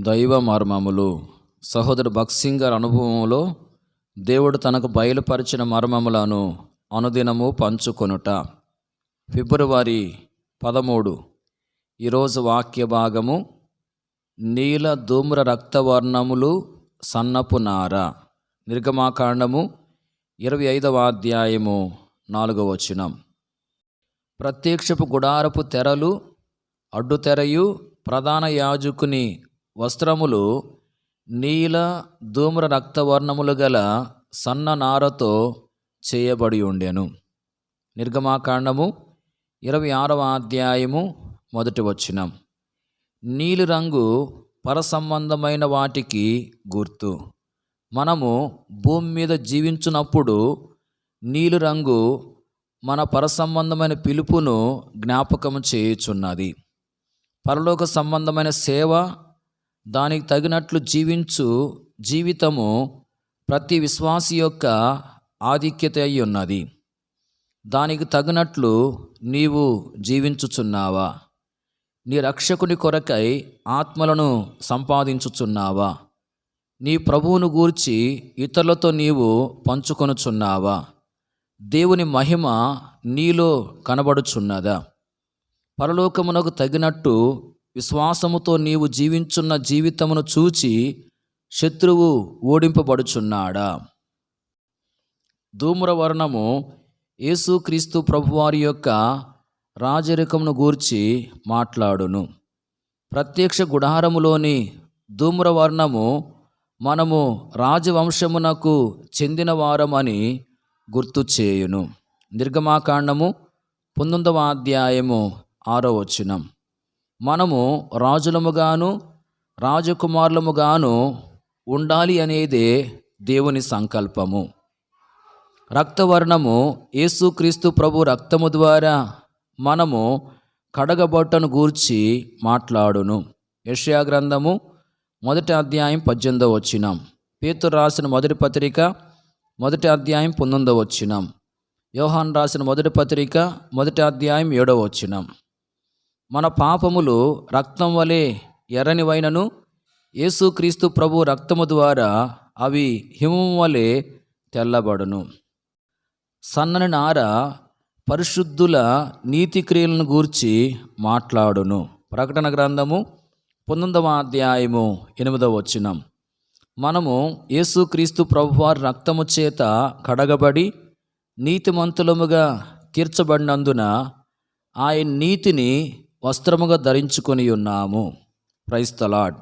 దైవ మర్మములు. సహోదరు భక్సింగ్ గారి అనుభవంలో దేవుడు తనకు బయలుపరిచిన మర్మములను అనుదినము పంచుకొనుట. ఫిబ్రవరి పదమూడు. ఈరోజు వాక్య భాగము నీల ధూమ్ర రక్తవర్ణములు సన్నపు నార. నిర్గమాకాండము ఇరవై ఐదవ అధ్యాయము నాలుగవ వచనం. ప్రత్యక్షపు గుడారపు తెరలు అడ్డుతెరయు ప్రధాన యాజకుని వస్త్రములు నీల ధూమ్ర రక్తవర్ణములు గల సన్న నారతో చేయబడి ఉండెను. నిర్గమాకాండము ఇరవై ఆరవ అధ్యాయము మొదటి వచ్చినం నీలిరంగు పరసంబంధమైన వాటికి గుర్తు. మనము భూమి మీద జీవించినప్పుడు నీలిరంగు మన పరసంబంధమైన పిలుపును జ్ఞాపకం చేయుచున్నది. పరలోక సంబంధమైన సేవ దానికి తగినట్లు జీవించు జీవితము ప్రతి విశ్వాసి యొక్క ఆధిక్యత అయి ఉన్నది. దానికి తగినట్లు నీవు జీవించుచున్నావా? నీ రక్షకుని కొరకై ఆత్మలను సంపాదించుచున్నావా? నీ ప్రభువును గూర్చి ఇతరులతో నీవు పంచుకొనుచున్నావా? దేవుని మహిమ నీలో కనబడుచున్నదా? పరలోకమునకు తగినట్టు విశ్వాసముతో నీవు జీవించున్న జీవితమును చూచి శత్రువు ఓడింపబడుచున్నాడా? ధూమ్రవర్ణము యేసుక్రీస్తు ప్రభువారి యొక్క రాజరికమును గూర్చి మాట్లాడును. ప్రత్యక్ష గుడారములోని ధూమ్రవర్ణము మనము రాజవంశమునకు చెందిన వారమని గుర్తు చేయును. నిర్గమాకాండము పంతొమ్మిదవ అధ్యాయము ఆరో వచనం. మనము రాజులముగాను రాజకుమారులముగాను ఉండాలి అనేదే దేవుని సంకల్పము. రక్తవర్ణము యేసుక్రీస్తు ప్రభు రక్తము ద్వారా మనము కడగబొట్టను గూర్చి మాట్లాడును. యెషయా గ్రంథము మొదటి అధ్యాయం పద్దెనిమిదో వచ్చినాం పేతురు రాసిన మొదటి పత్రిక మొదటి అధ్యాయం పంతొమ్మిదో వచ్చినాం యోహాన్ రాసిన మొదటి పత్రిక మొదటి అధ్యాయం ఏడవ వచ్చినాం మన పాపములు రక్తం వలె ఎర్రనివైనను యేసుక్రీస్తు ప్రభు రక్తము ద్వారా అవి హిమం వలె తెల్లబడును. సన్నని నార పరిశుద్ధుల నీతి క్రియలను గూర్చి మాట్లాడును. ప్రకటన గ్రంథము పంతొమ్మిదవ అధ్యాయము ఎనిమిదవ వచనం. మనము యేసుక్రీస్తు ప్రభువారి రక్తము చేత కడగబడి నీతిమంతులముగా తీర్చబడినందున ఆయన నీతిని వస్త్రముగా ధరించుకొని ఉన్నాము. క్రైస్తలాడ్